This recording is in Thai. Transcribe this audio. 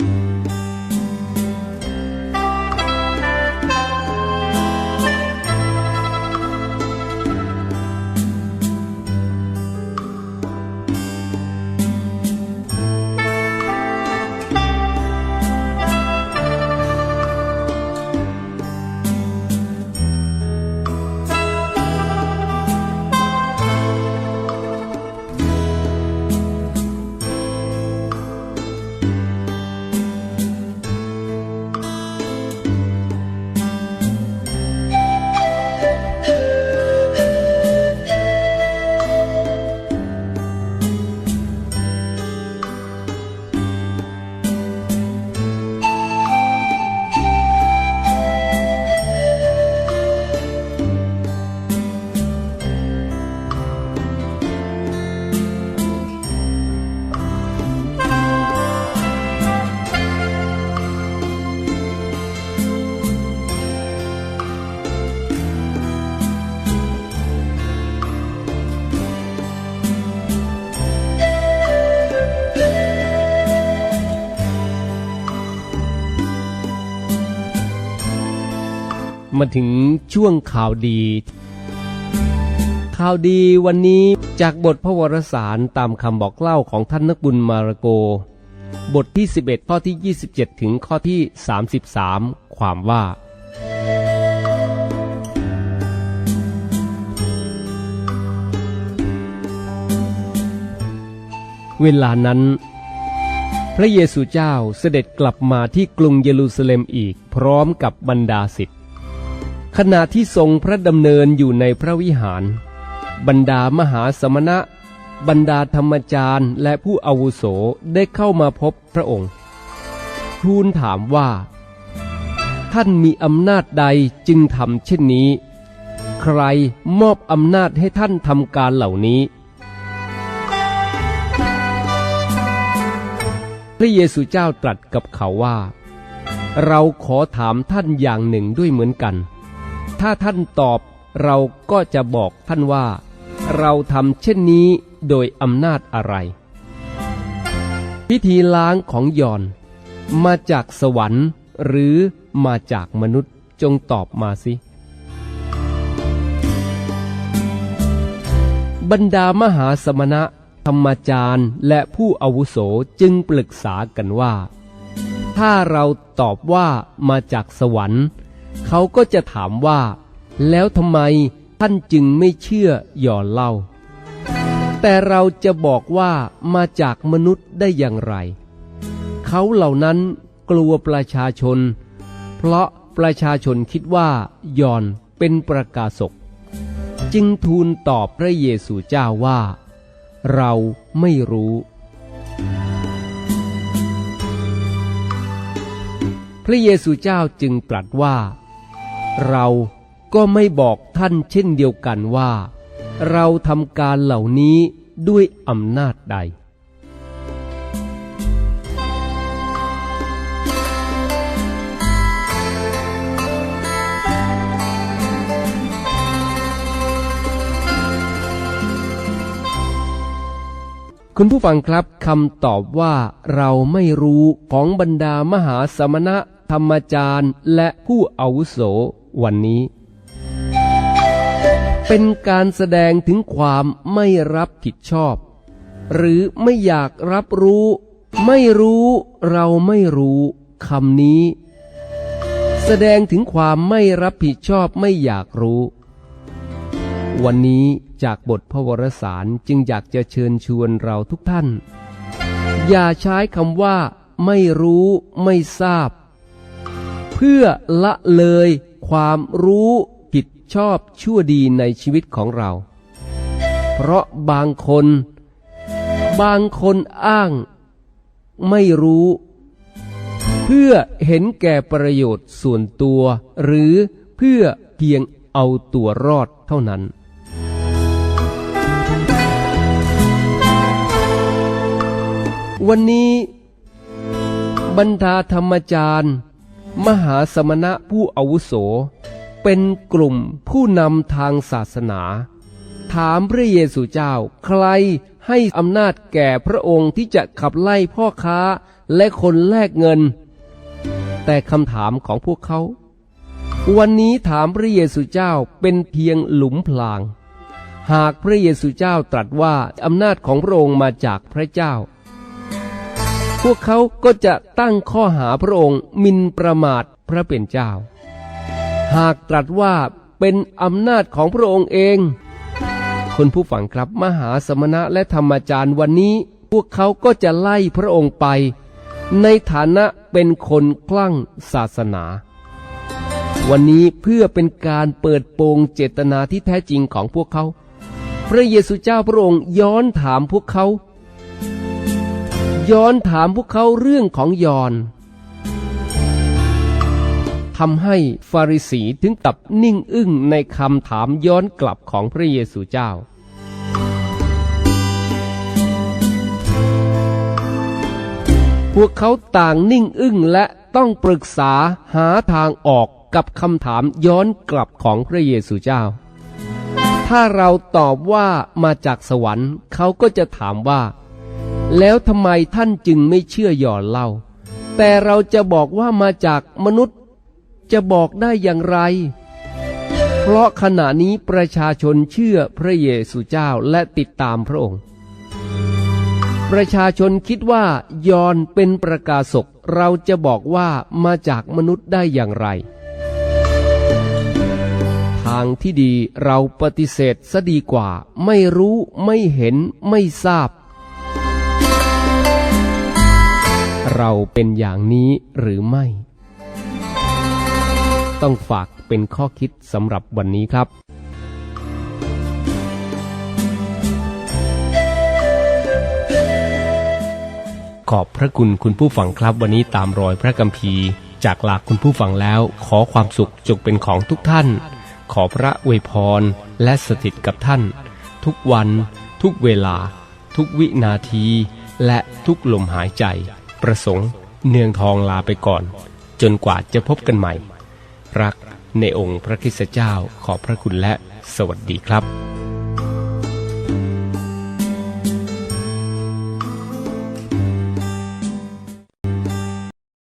you มาถึงช่วงข่าวดี ข่าวดีวันนี้จากบทพระวรสารตามคำบอกเล่าของท่านนักบุญมาระโก บทที่ 11 ข้อที่ 27 ถึงข้อที่ 33 ความว่า เวลานั้น พระเยซูเจ้าเสด็จกลับมาที่กรุงเยรูซาเล็มอีกพร้อมกับบรรดาศิษย์ ขณะที่ทรงพระดำเนินอยู่ในพระวิหาร บรรดามหาสมณะ บรรดาธรรมจารย์และผู้อาวุโสได้เข้ามาพบพระองค์ ทูลถามว่า ท่านมีอำนาจใดจึงทำเช่นนี้ ใครมอบอำนาจให้ท่านทำการเหล่านี้ พระเยซูเจ้าตรัสกับเขาว่า เราขอถามท่านอย่างหนึ่งด้วยเหมือนกัน ถ้าท่านตอบเราก็จะบอกท่านว่า เราทำเช่นนี้โดยอำนาจอะไร พิธีล้างของยอน มาจากสวรรค์หรือมาจากมนุษย์จงตอบมาสิ บรรดามหาสมณะ ธรรมจารย์และผู้อาวุโสจึงปรึกษากันว่า ถ้าเราตอบว่ามาจากสวรรค์ เขาก็จะถามว่า แล้วทำไมท่านจึงไม่เชื่อหย่อนเล่า แต่เราจะบอกว่ามาจากมนุษย์ได้อย่างไร เขาเหล่านั้นกลัวประชาชน เพราะประชาชนคิดว่ายอนเป็นประกาศกจึงทูลตอบพระเยซูเจ้าว่า เราไม่รู้ พระเยซูเจ้าจึงตรัสว่า เราก็ไม่บอกท่านเช่นเดียวกันว่า เราทำการเหล่านี้ด้วยอำนาจใด คุณผู้ฟังครับคำตอบว่าเราไม่รู้ของบรรดามหาสมณะธรรมจารย์และผู้อาวุโส วันนี้ เป็นการแสดงถึงความไม่รับผิดชอบ หรือไม่อยากรับรู้ ไม่รู้เราไม่รู้คำนี้ แสดงถึงความไม่รับผิดชอบไม่อยากรู้ วันนี้จากบทพระวรสารจึงอยากจะเชิญชวนเราทุกท่าน อย่าใช้คำว่า ไม่รู้ ไม่ทราบ เพื่อละเลย ความรู้ผิดชอบชั่วดีในชีวิตของเรา เพราะบางคน บางคนอ้าง ไม่รู้ เพื่อเห็นแก่ประโยชน์ส่วนตัว หรือเพื่อเพียงเอาตัวรอดเท่านั้นวันนี้บรรดาธรรมจารย์ มหาสมณะผู้อาวุโส เป็นกลุ่มผู้นำทางศาสนา ถามพระเยซูเจ้าใครให้อำนาจแก่พระองค์ที่จะขับไล่พ่อค้าและคนแลกเงิน แต่คำถามของพวกเขา วันนี้ถามพระเยซูเจ้าเป็นเพียงหลุมพลาง หากพระเยซูเจ้าตรัสว่าอำนาจของพระองค์มาจากพระเจ้า พวกเขาก็จะตั้งข้อหาพระองค์มินประมาทพระเป็นเจ้า หากตรัสว่าเป็นอำนาจของพระองค์เองคุณผู้ฟังครับมหาสมณะและธรรมจารย์วันนี้ พวกเขาก็จะไล่พระองค์ไป ในฐานะเป็นคนคลั่งศาสนา วันนี้เพื่อเป็นการเปิดโปงเจตนาที่แท้จริงของพวกเขา พระเยซูเจ้าพระองค์ย้อนถามพวกเขา ย้อนถามพวกเขาเรื่องของยอนทำให้ฟาริสีถึงกับนิ่งอึ้งในคำถามย้อนกลับของพระเยซูเจ้า พวกเขาต่างนิ่งอึ้งและต้องปรึกษาหาทางออกกับคำถามย้อนกลับของพระเยซูเจ้า ถ้าเราตอบว่ามาจากสวรรค์ เขาก็จะถามว่า แล้วทำไมท่านจึงไม่เชื่อหย่อนเล่าแต่เราจะบอกว่ามาจากมนุษย์ จะบอกได้อย่างไร เพราะขณะนี้ประชาชนเชื่อพระเยซูเจ้าและติดตามพระองค์ ประชาชนคิดว่ายอนเป็นประกาศกเราจะบอกว่ามาจากมนุษย์ได้อย่างไร ทางที่ดีเราปฏิเสธซะดีกว่า ไม่รู้ไม่เห็นไม่ทราบ เราเป็นอย่างนี้หรือไม่ ต้องฝากเป็นข้อคิดสำหรับวันนี้ครับขอบพระคุณคุณผู้ฟังครับวันนี้ตามรอยพระกัมภีร์จากหลักคุณผู้ฟังแล้ว ขอความสุขจงเป็นของทุกท่าน ขอพระอวยพรและสถิตกับท่าน ทุกวัน ทุกเวลา ทุกวินาที และทุกลมหายใจ ประสงค์ เนืองทองลาไปก่อน จนกว่าจะพบกันใหม่ รักในองค์พระคริสตเจ้าขอพระคุณและสวัสดีครับ